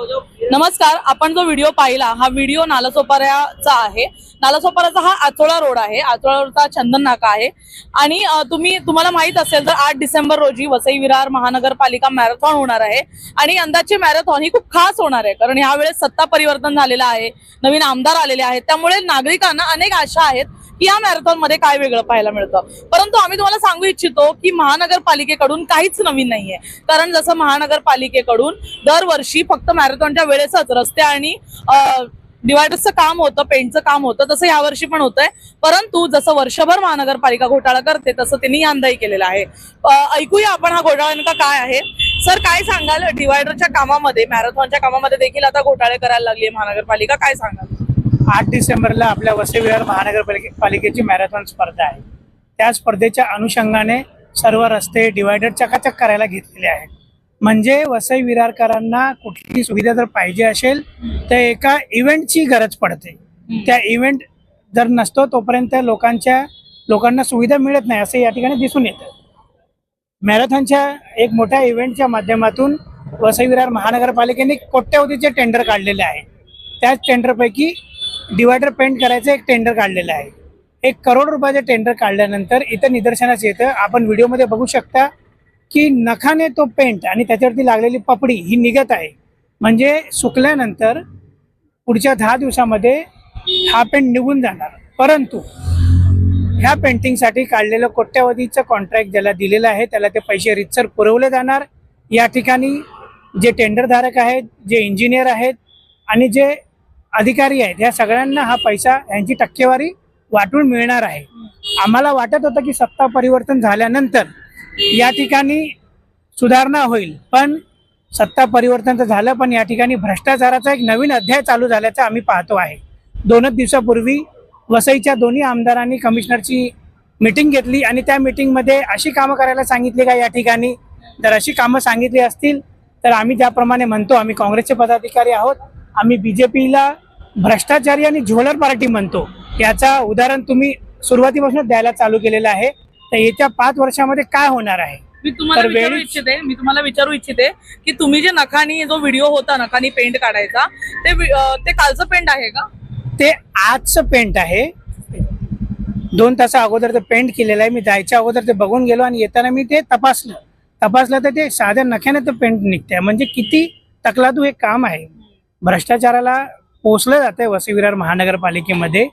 नमस्कार आपण जो व्हिडिओ पाहिला हा व्हिडिओ नालासोपाऱ्याचा आहे. नालासोपाऱ्याचा हा आचोळा रोड आहे. आचोळा रोडचा चंदन नाका आहे. आणि तुम्ही तुम्हाला माहीत असेल तर आठ डिसेंबर रोजी वसई विरार महानगरपालिका मॅरेथॉन होणार आहे. आणि यंदाची मॅरेथॉन ही खूप खास होणार आहे. कारण यावेळेस सत्ता परिवर्तन झालेलं आहे. नवीन आमदार आलेले आहेत. त्यामुळे नागरिकांना अनेक आशा आहेत या मॅरेथॉनमध्ये काय वेगळं पाहायला मिळतं? परंतु आम्ही तुम्हाला सांगू इच्छितो की महानगरपालिकेकडून काहीच नवीन नाहीये. कारण जसं महानगरपालिकेकडून दरवर्षी फक्त मॅरेथॉनच्या वेळेसच रस्ते आणि डिवायडर्सचं काम होतं पेंटचं काम होतं तसं यावर्षी पण होतंय. परंतु जसं वर्षभर महानगरपालिका घोटाळा करते तसं त्यांनी यंदाही केलेलं आहे. ऐकूया आपण हा घोटाळा नेमका काय आहे. सर काय सांगाल? डिवायडरच्या कामामध्ये मॅरेथॉनच्या कामामध्ये देखील आता घोटाळे करायला लागली महानगरपालिका काय सांगाल? आठ डिसेंबरला आपल्या वसई विहार महानगरपालिके पालिकेची मॅरेथॉन स्पर्धा आहे. त्या स्पर्धेच्या अनुषंगाने सर्व रस्ते डिवायडर चकाचक करायला घेतलेले आहेत. म्हणजे वसई विरारकरांना कुठली सुविधा जर पाहिजे असेल तर एका इव्हेंटची गरज पडते. त्या इव्हेंट जर नसतो तोपर्यंत लोकांच्या लोकांना सुविधा मिळत नाही असं या ठिकाणी दिसून येतं. मॅरेथॉनच्या एक मोठ्या इव्हेंटच्या माध्यमातून वसई विरार महानगरपालिकेने कोट्यवधीचे टेंडर काढलेले आहे. त्याच टेंडरपैकी डिवायडर पेंट करायचं एक टेंडर काढलेलं आहे. एक करोड रुपयाचे टेंडर काढल्यानंतर इथं निदर्शनास येतं. आपण व्हिडिओमध्ये बघू शकता की नखाने तो पेंट आणि त्याच्यावरती लागलेली पपडी ही निघत आहे. म्हणजे सुकल्यानंतर पुढच्या दहा दिवसामध्ये हा पेंट निघून जाणार. परंतु ह्या पेंटिंगसाठी काढलेलं कोट्यावधीचं कॉन्ट्रॅक्ट ज्याला दिलेलं आहे त्याला ते पैसे रितसर पुरवले जाणार. या ठिकाणी जे टेंडरधारक आहेत जे इंजिनियर आहेत आणि जे अधिकारी आहेत. या सगळ्यांना हा पैसा यांची टक्केवारी वाटून मिळणार आहे. आम्हाला वाटत होतं की सत्ता परिवर्तन झाल्यानंतर या ठिकाणी सुधारणा होईल. पण सत्ता परिवर्तन तर झालं पण या ठिकाणी भ्रष्टाचाराचा एक नवीन अध्याय चालू झाल्याचं आम्ही पाहतो आहे. दोनच दिवसापूर्वी वसईच्या दोन्ही आमदारांनी कमिशनरची मिटिंग घेतली आणि त्या मिटिंगमध्ये अशी कामं करायला सांगितली का या ठिकाणी? जर अशी कामं सांगितली असतील तर आम्ही ज्याप्रमाणे म्हणतो आम्ही काँग्रेसचे पदाधिकारी आहोत. आम्ही बी जे पीला भ्रष्टाचारी आणि झोलर पार्टी म्हणतो याचा उदाहरण तुम्ही सुरुवातीपासून द्यायला चालू केलेलं आहे. तर येत्या पाच वर्षामध्ये काय होणार आहे? मी तुम्हाला विचारू इच्छिते मी तुम्हाला विचारू इच्छिते की तुम्ही जे नखानी जो व्हिडिओ होता नखानी पेंट काढायचा ते ते कालचं पेंट आहे का? ते आजचं पेंट आहे. दोन तासा अगोदर ते पेंट केलेलं आहे. मी जायच्या अगोदर ते बघून गेलो आणि येताना मी ते तपासलं. तपासलं तर ते साध्या नख्याने ते पेंट निघते म्हणजे किती तकलादू हे काम आहे. भ्रष्टाचाराला पोचलं जाते वसई विरार महानगरपालिकेमध्ये.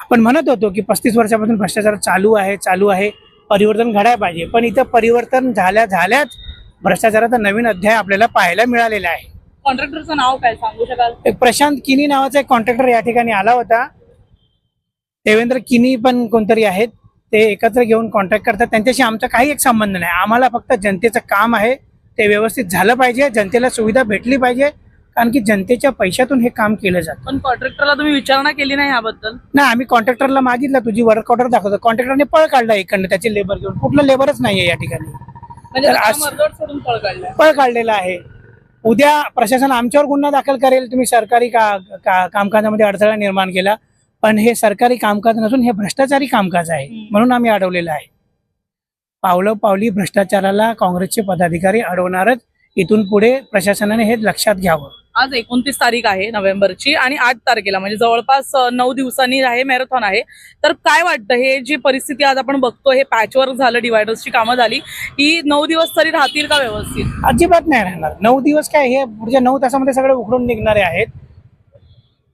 आपण म्हणत होतो की पस्तीस वर्षापासून भ्रष्टाचार चालू आहे चालू आहे परिवर्तन घडायला पाहिजे. पण इथं परिवर्तन झाल्या झाल्याच भ्रष्टाचाराचा नवीन अध्याय आपल्याला पाहायला मिळालेला आहे. कॉन्ट्रॅक्टरचं नाव काय सांगू शकाल? एक प्रशांत किनी नावाचा एक कॉन्ट्रॅक्टर या ठिकाणी आला होता. देवेंद्र किनी पण कोणतरी आहेत. ते एकत्र घेऊन कॉन्ट्रॅक्ट करतात. त्यांच्याशी आमचा काही एक संबंध नाही. आम्हाला फक्त जनतेचं काम आहे. ते व्यवस्थित झालं पाहिजे. जनतेला सुविधा भेटली पाहिजे. कारण की जनतेच्या पैशातून हे काम केलं जातं. पण कॉन्ट्रॅक्टरला तुम्ही विचारणा केली नाही याबद्दल? नाही आम्ही कॉन्ट्रॅक्टरला मागितलं तुझी वर्क ऑर्डर दाखवतो. कॉन्ट्रॅक्टरने पळ काढला इकडनं त्याचे लेबर घेऊन. कुठलं लेबरच नाहीये या ठिकाणी. म्हणजे तर सगळं असं- मर्दड सोडून पळ काढलेला आहे. उद्या प्रशासन आमच्यावर गुन्हा दाखल करेल. तुम्ही सरकारी का, का कामकाजामध्ये अडथळा निर्माण केला. पण हे सरकारी कामकाज नसून हे भ्रष्टाचारी कामकाज आहे. हम्म. म्हणून आम्ही अडवलेलं आहे. पावलं पावली भ्रष्टाचाराला काँग्रेसचे पदाधिकारी अडवणारच. इथून पुढे प्रशासनाने हे लक्षात घ्यावं. आज एकोणतीस तारीख आहे नोव्हेंबरची आणि आठ तारखेला म्हणजे जवळपास नऊ दिवसांनी आहे मॅरेथॉन आहे. तर काय वाटतं हे जी परिस्थिती आज आपण बघतो हे पॅचवर्क झालं डिवायडर्सची कामं झाली ही नऊ दिवस तरी राहतील का व्यवस्थित? अजिबात नाही राहणार. नऊ दिवस काय हे पुढच्या नऊ तासामध्ये सगळे उघडून निघणारे आहेत.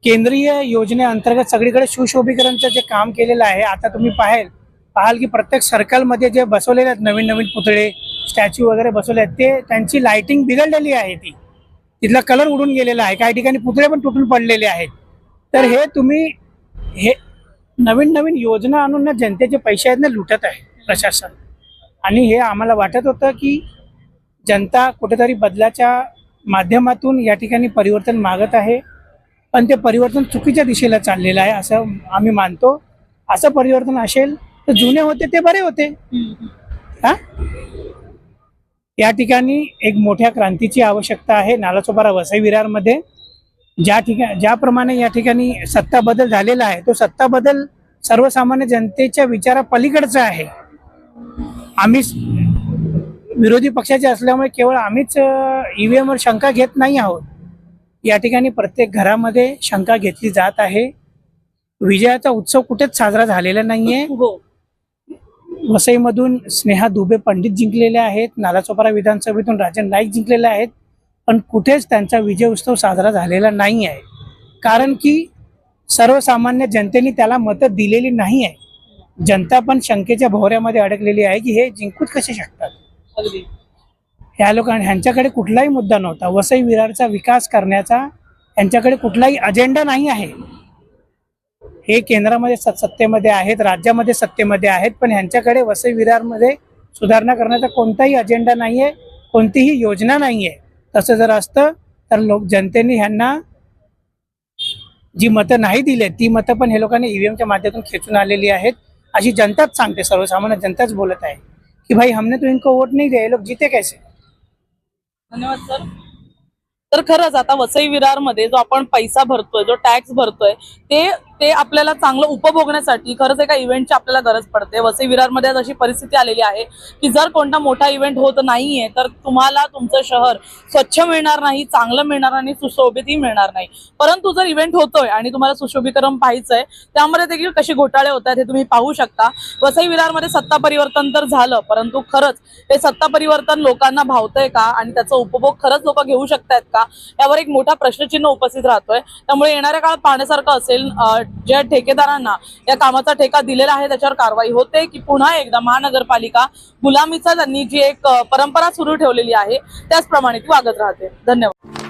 केंद्रीय योजनेअंतर्गत सगळीकडे सुशोभीकरणचं जे काम केलेलं आहे आता तुम्ही पाहाल पाहाल की प्रत्येक सर्कलमध्ये जे बसवलेले आहेत नवीन नवीन पुतळे स्टॅच्यू वगैरे बसवले आहेत ते त्यांची लाइटिंग बिघडलेली आहे ती. तिथला कलर उडून गेलेला आहे. काही ठिकाणी पुतळे पण तुटून पडलेले आहेत. तर हे तुम्ही हे नवीन नवीन योजना आणून ना जनतेचे पैसे आहेत ना लुटत आहे प्रशासन. आणि हे आम्हाला वाटत होतं की जनता कुठेतरी बदलाच्या माध्यमातून या ठिकाणी परिवर्तन मागत आहे. पण ते परिवर्तन चुकीच्या दिशेला चाललेलं आहे असं आम्ही मानतो. असं परिवर्तन असेल तर जुने होते ते बरे होते. हा? या ठिकाणी एक मोठ्या क्रांतीची आवश्यकता आहे. नालासोपारा वसई विरारमध्ये ज्या ठिकाणी ज्याप्रमाणे या ठिकाणी सत्ता बदल झालेला आहे तो सत्ता बदल सर्वसामान्य जनतेच्या विचारा पलीकडचा आहे. आम्ही विरोधी पक्षाचे असल्यामुळे केवळ आम्हीच ईव्हीएम वर शंका घेत नाही आहोत. या ठिकाणी प्रत्येक घरामध्ये शंका घेतली जात आहे. विजयाचा उत्सव कुठेच साजरा झालेला नाहीये. हो. वसईमधून स्नेहा दुबे पंडित जिंकलेले आहेत. नालासोपारा विधानसभेतून राजन नाईक जिंकलेले आहेत. पण कुठेच त्यांचा विजय उत्सव साजरा झालेला नाही आहे. कारण की सर्वसामान्य जनतेने त्याला मतं दिलेली नाही आहे. जनता पण शंकेच्या भोवऱ्यामध्ये अडकलेली आहे की हे जिंकूच कसे शकतात? ह्या लोकांनी ह्यांच्याकडे कुठलाही मुद्दा नव्हता. वसई विरारचा विकास करण्याचा यांच्याकडे कुठलाही अजेंडा नाही आहे. हे केंद्रामध्ये स सत्तेमध्ये आहेत राज्यामध्ये सत्तेमध्ये आहेत पण ह्यांच्याकडे वसई विरारमध्ये सुधारणा करण्याचा कोणताही अजेंडा नाही आहे कोणतीही योजना नाही आहे तसं जर असतं तर लोक जनतेने ह्यांना जी मतं नाही दिली ती मतं पण हे लोकांनी ईव्हीएमच्या माध्यमातून खेचून आलेली आहेत अशी जनताच सांगते सर्वसामान्य जनताच बोलत आहे की भाई हमने तो इनको वोट नाही दिया हे लोक जीते कैसे? धन्यवाद सर. तर खरंच आता वसई विरारमध्ये जो आपण पैसा भरतोय जो टॅक्स भरतोय ते ते आपल्याला चांगलं उपभोगण्यासाठी खरंच एका इव्हेंटची आपल्याला गरज पडते. वसई विरारमध्ये आज अशी परिस्थिती आलेली आहे की जर कोणता मोठा इव्हेंट होत नाहीये तर तुम्हाला तुमचं शहर स्वच्छ मिळणार नाही चांगलं मिळणार नाही आणि सुशोभितही मिळणार नाही. परंतु जर इव्हेंट होतोय आणि तुम्हाला सुशोभीकरण पाहायचंय त्यामध्ये देखील कसे घोटाळे होत आहेत हे तुम्ही पाहू शकता. वसई विरारमध्ये सत्ता परिवर्तन तर झालं परंतु खरंच हे सत्ता परिवर्तन लोकांना भावतंय का? आणि त्याचा उपभोग खरंच लोक घेऊ शकतायत का? यावर एक मोठा प्रश्नचिन्ह उपस्थित राहतोय. त्यामुळे येणाऱ्या काळात पाहण्यासारखं असेल ज्या ठेकेदारांना या कामाचा ठेका दिलेला आहे त्याच्यावर कारवाई होते की पुन्हा एकदा महानगरपालिका गुलामीचा त्यांनी जी एक परंपरा सुरू ठेवलेली आहे त्याचप्रमाणे ती वागत राहते. धन्यवाद.